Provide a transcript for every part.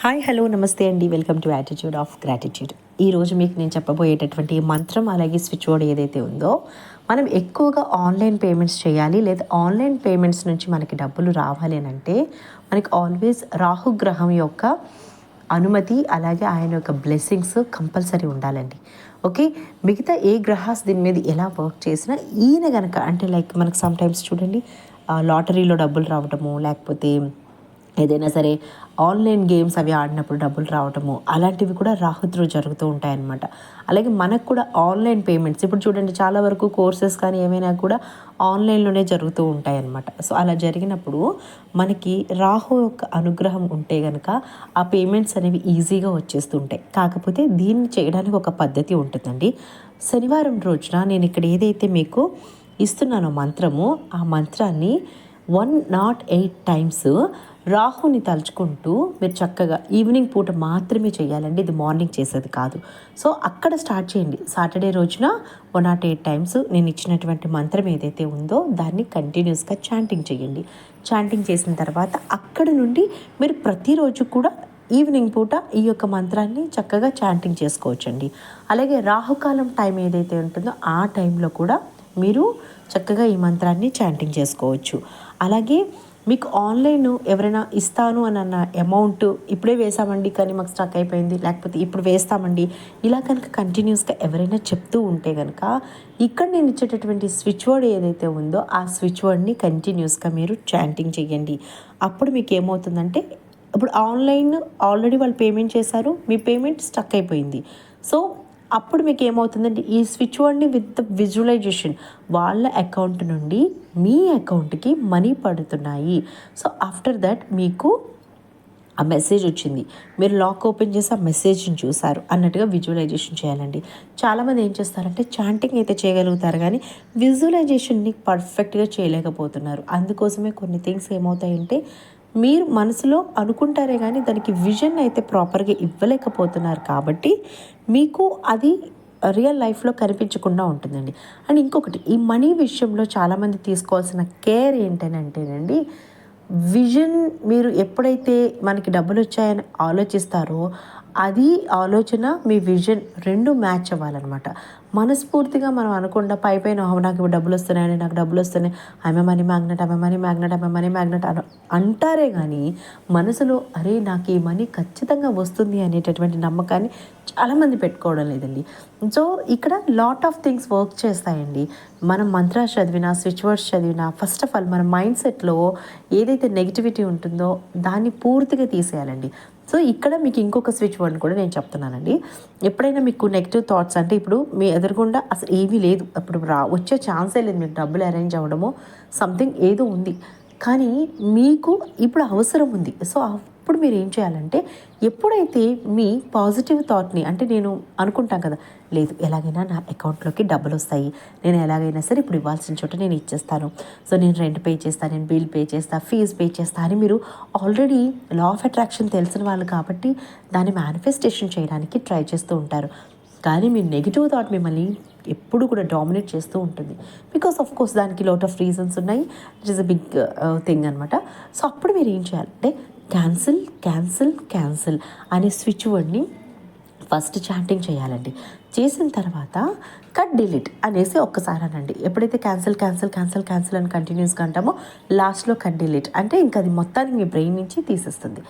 Hi hello నమస్తే అండి. Welcome to attitude of gratitude ఈరోజు మీకు నేను చెప్పబోయేటటువంటి మంత్రం అలాగే స్విచ్ బోర్డ్ ఏదైతే ఉందో మనం ఎక్కువగా ఆన్లైన్ పేమెంట్స్ చేయాలి లేదా ఆన్లైన్ పేమెంట్స్ నుంచి మనకి డబ్బులు రావాలి అని అంటే మనకి ఆల్వేస్ రాహుగ్రహం యొక్క అనుమతి అలాగే ఆయన యొక్క బ్లెస్సింగ్స్ కంపల్సరీ ఉండాలండి. ఓకే మిగతా ఏ గ్రహాస్ దీని మీద ఎలా వర్క్ చేసినా ఈయన కనుక అంటే లైక్ మనకు సమ్ టైమ్స్ చూడండి లాటరీలో డబ్బులు రావటము లేకపోతే ఏదైనా సరే ఆన్లైన్ గేమ్స్ అవి ఆడినప్పుడు డబ్బులు రావటము అలాంటివి కూడా రాహుత్రు జరుగుతూ ఉంటాయన్నమాట. అలాగే మనకు కూడా ఆన్లైన్ పేమెంట్స్ ఇప్పుడు చూడండి చాలా వరకు కోర్సెస్ కానీ ఏమైనా కూడా ఆన్లైన్లోనే జరుగుతూ ఉంటాయన్నమాట. సో అలా జరిగినప్పుడు మనకి రాహు యొక్క అనుగ్రహం ఉంటే కనుక ఆ పేమెంట్స్ అనేవి ఈజీగా వచ్చేస్తుంటాయి. కాకపోతే దీన్ని చేయడానికి ఒక పద్ధతి ఉంటుందండి. శనివారం రోజున నేను ఇక్కడ ఏదైతే మీకు ఇస్తున్నానో మంత్రము ఆ మంత్రాన్ని వన్ నాట్ ఎయిట్ టైమ్స్ రాహుని తలుచుకుంటూ మీరు చక్కగా ఈవినింగ్ పూట మాత్రమే చేయాలండి. ఇది మార్నింగ్ చేసేది కాదు. సో అక్కడ స్టార్ట్ చేయండి. సాటర్డే రోజున వన్ నాట్ ఎయిట్ టైమ్స్ నేను ఇచ్చినటువంటి మంత్రం ఏదైతే ఉందో దాన్ని కంటిన్యూస్గా చాంటింగ్ చేయండి. చాంటింగ్ చేసిన తర్వాత అక్కడ నుండి మీరు ప్రతిరోజు కూడా ఈవినింగ్ పూట ఈ యొక్క మంత్రాన్ని చక్కగా చాంటింగ్ చేసుకోవచ్చండి. అలాగే రాహుకాలం టైం ఏదైతే ఉంటుందో ఆ టైంలో కూడా మీరు చక్కగా ఈ మంత్రాన్ని చాంటింగ్ చేసుకోవచ్చు. అలాగే మీకు ఆన్లైన్ ఎవరైనా ఇస్తాను అని అన్న అమౌంట్ ఇప్పుడే వేసామండి కానీ మాకు స్టక్ అయిపోయింది. లేకపోతే ఇప్పుడు వేస్తామండి. ఇలా కనుక కంటిన్యూస్గా ఎవరైనా చెప్తూ ఉంటే కనుక ఇక్కడ నేను ఇచ్చేటటువంటి స్విచ్ వర్డ్ ఏదైతే ఉందో ఆ స్విచ్ వర్డ్ని కంటిన్యూస్గా మీరు చాంటింగ్ చేయండి అప్పుడు మీకు ఏమవుతుందంటే ఇప్పుడు ఆన్లైన్ ఆల్రెడీ వాళ్ళు పేమెంట్ చేశారు మీ పేమెంట్ స్టక్ అయిపోయింది. సో అప్పుడు మీకు ఏమవుతుందంటే ఈ స్విచ్ వర్డ్ని విత్ విజువలైజేషన్ వాళ్ళ అకౌంట్ నుండి మీ అకౌంట్కి మనీ పడుతున్నాయి. సో ఆఫ్టర్ దట్ మీకు ఆ మెసేజ్ వచ్చింది. మీరు లాక్ ఓపెన్ చేసి ఆ మెసేజ్ని చూసారు అన్నట్టుగా విజువలైజేషన్ చేయాలండి. చాలామంది ఏం చేస్తారంటే చాంటింగ్ అయితే చేయగలుగుతారు కానీ విజువలైజేషన్ని పర్ఫెక్ట్గా చేయలేకపోతున్నారు. అందుకోసమే కొన్ని థింగ్స్ ఏమవుతాయంటే మీరు మనసులో అనుకుంటారే కానీ దానికి విజన్ అయితే ప్రాపర్గా ఇవ్వలేకపోతున్నారు కాబట్టి మీకు అది రియల్ లైఫ్లో కనిపించకుండా ఉంటుందండి. అండ్ ఇంకొకటి ఈ మనీ విషయంలో చాలామంది తీసుకోవాల్సిన కేర్ ఏంటనంటేనండి విజన్ మీరు ఎప్పుడైతే మనకి డబ్బులు వచ్చాయని ఆలోచిస్తారో అది ఆలోచన మీ విజన్ రెండు మ్యాచ్ అవ్వాలన్నమాట. మనస్ఫూర్తిగా మనం అనుకుండా పై పైన నాకు డబ్బులు వస్తున్నాయని నాకు డబ్బులు వస్తున్నాయి ఆమె మనీ మ్యాగ్నెట్ ఆమె మనీ మ్యాగ్నెట్ ఆమె మనీ మ్యాగ్నెట్ అంటారే కానీ మనసులో అరే నాకు ఈ మనీ ఖచ్చితంగా వస్తుంది అనేటటువంటి నమ్మకాన్ని చాలామంది పెట్టుకోవడం లేదండి. సో ఇక్కడ లాట్ ఆఫ్ థింగ్స్ వర్క్ చేస్తాయండి. మనం మంత్రాస్ చదివినా స్విచ్ వర్డ్స్ చదివినా ఫస్ట్ ఆఫ్ ఆల్ మన మైండ్ సెట్లో ఏదైతే నెగిటివిటీ ఉంటుందో దాన్ని పూర్తిగా తీసేయాలండి. సో ఇక్కడ మీకు ఇంకొక స్విచ్ వర్డ్ కూడా నేను చెప్తున్నానండి. ఎప్పుడైనా మీకు నెగిటివ్ థాట్స్ అంటే ఇప్పుడు మీ ఎదురుగుండా అసలు ఏమీ లేదు. అప్పుడు రా వచ్చే ఛాన్సే లేదు. మీకు డబ్బులు అరేంజ్ అవ్వడమో సంథింగ్ ఏదో ఉంది. కానీ మీకు ఇప్పుడు అవసరం ఉంది. సో అప్పుడు మీరు ఏం చేయాలంటే ఎప్పుడైతే మీ పాజిటివ్ థాట్ని అంటే నేను అనుకుంటాం కదా లేదు ఎలాగైనా నా అకౌంట్లోకి డబ్బులు వస్తాయి నేను ఎలాగైనా సరే ఇప్పుడు ఇవ్వాల్సిన చోట నేను ఇచ్చేస్తాను. సో నేను రెంట్ పే చేస్తాను నేను బిల్ పే చేస్తాను ఫీజు పే చేస్తాను అని మీరు ఆల్రెడీ లా ఆఫ్ అట్రాక్షన్ తెలిసిన వాళ్ళు కాబట్టి దాన్ని మేనిఫెస్టేషన్ చేయడానికి ట్రై చేస్తూ ఉంటారు. కానీ మీ నెగిటివ్ థాట్ మిమ్మల్ని ఎప్పుడు కూడా డామినేట్ చేస్తూ ఉంటుంది. బికాస్ ఆఫ్ కోర్స్ దానికి లోట్ ఆఫ్ రీజన్స్ ఉన్నాయి. It is a big thing అనమాట సో అప్పుడు మీరు ఏం చేయాలంటే క్యాన్సిల్ క్యాన్సిల్ క్యాన్సిల్ అనే స్విచ్ వర్డ్ని ఫస్ట్ చాటింగ్ చేయాలండి. చేసిన తర్వాత కట్ డిలీట్ అనేసి ఒక్కసారి అనండి ఎప్పుడైతే క్యాన్సిల్ క్యాన్సిల్ క్యాన్సిల్ క్యాన్సిల్ అని కంటిన్యూస్గా అంటామో లాస్ట్లో కట్ డిలీట్ అంటే ఇంకా అది మొత్తాన్ని మీ బ్రెయిన్ నుంచి తీసేస్తుంది.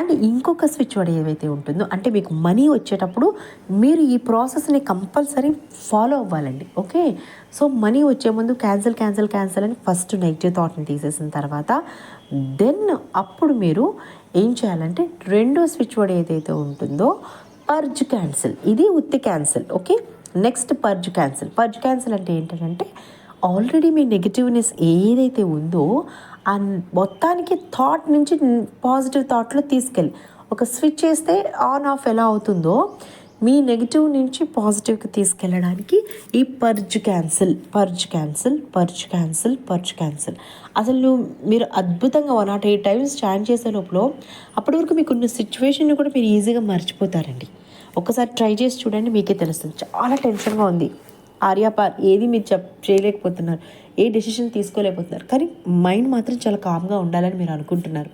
అండ్ ఇంకొక స్విచ్ వర్డ్ ఏవైతే ఉంటుందో అంటే మీకు మనీ వచ్చేటప్పుడు మీరు ఈ ప్రాసెస్ని కంపల్సరీ ఫాలో అవ్వాలండి ఓకే? సో మనీ వచ్చే ముందు క్యాన్సిల్ క్యాన్సిల్ క్యాన్సిల్ అని ఫస్ట్ నెగిటివ్ థాట్ని తీసేసిన తర్వాత దెన్ అప్పుడు మీరు ఏం చేయాలంటే రెండో స్విచ్ వర్డ్ ఏదైతే ఉంటుందో పర్జ్ క్యాన్సిల్. ఇది ఉత్తి cancel okay? Next purge cancel. Purge cancel అంటే ఏంటంటే ఆల్రెడీ మీ నెగిటివ్నెస్ ఏదైతే ఉందో ఆ మొత్తానికి థాట్ నుంచి పాజిటివ్ థాట్లో తీసుకెళ్ళి. ఒక స్విచ్ చేస్తే ఆన్ ఆఫ్ ఎలా అవుతుందో మీ నెగిటివ్ నుంచి పాజిటివ్కి తీసుకెళ్ళడానికి ఈ purge cancel purge cancel purge cancel purge cancel అసలు మీరు అద్భుతంగా one nought eight times stand చేసే లోపల అప్పటి వరకు మీకున్న సిచ్యువేషన్ కూడా మీరు ఈజీగా మర్చిపోతారండి. ఒకసారి ట్రై చేసి చూడండి మీకే తెలుస్తుంది. చాలా టెన్షన్గా ఉంది. ఆర్యాపార్ ఏది మీరు చెప్ చేయలేకపోతున్నారు. ఏ డెసిషన్ తీసుకోలేకపోతున్నారు. కానీ మైండ్ మాత్రం చాలా కామ్గా ఉండాలని మీరు అనుకుంటున్నారు.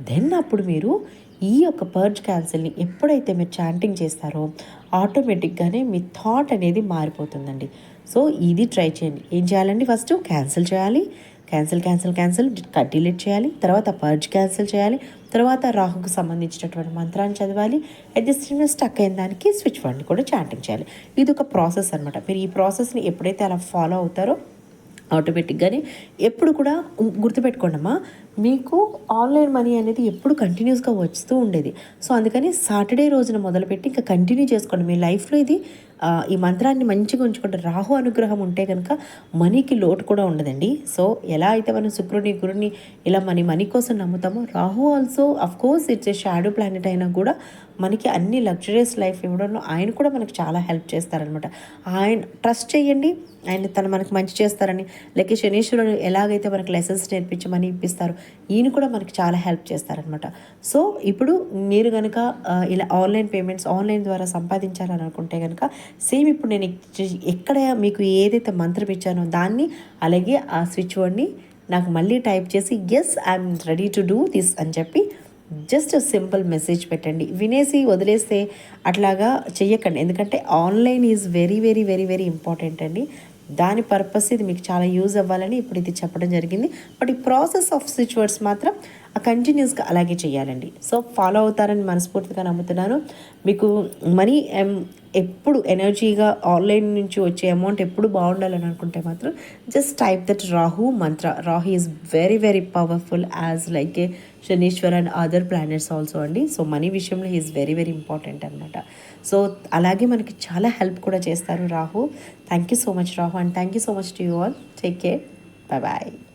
దెన్ అప్పుడు మీరు ఈ యొక్క పర్జ్ క్యాన్సిల్ని ఎప్పుడైతే మీరు చాంటింగ్ చేస్తారో ఆటోమేటిక్గానే మీ థాట్ అనేది మారిపోతుందండి. సో ఇది ట్రై చేయండి. ఏం చేయాలండి ఫస్ట్ క్యాన్సిల్ చేయాలి. క్యాన్సిల్ క్యాన్సిల్ క్యాన్సిల్ డిలీట్ చేయాలి తర్వాత పర్జ్ క్యాన్సిల్ చేయాలి తర్వాత రాహుకు సంబంధించినటువంటి మంత్రాన్ని చదవాలి అట్ ది సేమ్ స్టక్ అయిన దానికి స్విచ్ వర్డ్ని కూడా చాటింగ్ చేయాలి. ఇది ఒక ప్రాసెస్ అనమాట మీరు ఈ ప్రాసెస్ని ఎప్పుడైతే అలా ఫాలో అవుతారో ఆటోమేటిక్గానే ఎప్పుడు కూడా గుర్తుపెట్టుకోండమ్మా మీకు ఆన్లైన్ మనీ అనేది ఎప్పుడు కంటిన్యూస్గా వస్తూ ఉండేది. సో అందుకని సాటర్డే రోజున మొదలుపెట్టి ఇంకా కంటిన్యూ చేసుకోండి. మీ లైఫ్లో ఇది ఈ మంత్రాన్ని మంచిగా ఉంచుకుంటే రాహు అనుగ్రహం ఉంటే కనుక మనీకి లోటు కూడా ఉండదండి. సో ఎలా అయితే మనం శుక్రుని గురుని ఇలా మనీ మనీ కోసం నమ్ముతామో Rahu also of course it's a shadow planet అయినా కూడా మనకి అన్ని లగ్జరీస్ లైఫ్ ఇవ్వడంలో ఆయన కూడా మనకు చాలా హెల్ప్ చేస్తారనమాట. ఆయన ట్రస్ట్ చేయండి. ఆయన తను మనకు మంచి చేస్తారని. లేక శనీశ్వరుడు ఎలాగైతే మనకు లెసన్స్ నేర్పించి మనీ ఇప్పిస్తారో ఈయన కూడా మనకి చాలా హెల్ప్ చేస్తారనమాట. సో ఇప్పుడు మీరు కనుక ఇలా ఆన్లైన్ పేమెంట్స్ ఆన్లైన్ ద్వారా సంపాదించాలని అనుకుంటే కనుక సేమ్ ఇప్పుడు నేను ఎక్కడ మీకు ఏదైతే మంత్రం ఇచ్చానో దాన్ని అలాగే ఆ స్విచ్ బోర్డ్ని నాకు మళ్ళీ టైప్ చేసి yes I'm ready to do this అని చెప్పి జస్ట్ సింపుల్ మెసేజ్ పెట్టండి. వినేసి వదిలేస్తే అట్లాగా చెయ్యకండి. ఎందుకంటే online is very very very very important అండి. దాని పర్పస్ ఇది మీకు చాలా యూజ్ అవ్వాలని ఇప్పుడు ఇది చెప్పడం జరిగింది. బట్ ఈ ప్రాసెస్ ఆఫ్ స్విచ్ వర్డ్స్ మాత్రం కంటిన్యూస్గా అలాగే చేయాలండి సో ఫాలో అవుతారని మనస్ఫూర్తిగా నమ్ముతున్నాను. మీకు మనీ ఎప్పుడు ఎనర్జీగా ఆన్లైన్ నుంచి వచ్చే అమౌంట్ ఎప్పుడు బాగుండాలని అనుకుంటే మాత్రం just type that Rahu mantra. Rahu is very very powerful as like a Shaneeshwar and other planets also అండి. సో మనీ విషయంలో ఈజ్ వెరీ వెరీ ఇంపార్టెంట్ అనమాట సో అలాగే మనకి చాలా హెల్ప్ కూడా చేస్తారు Rahu. Thank you so much Rahu and thank you so much to you all take care bye bye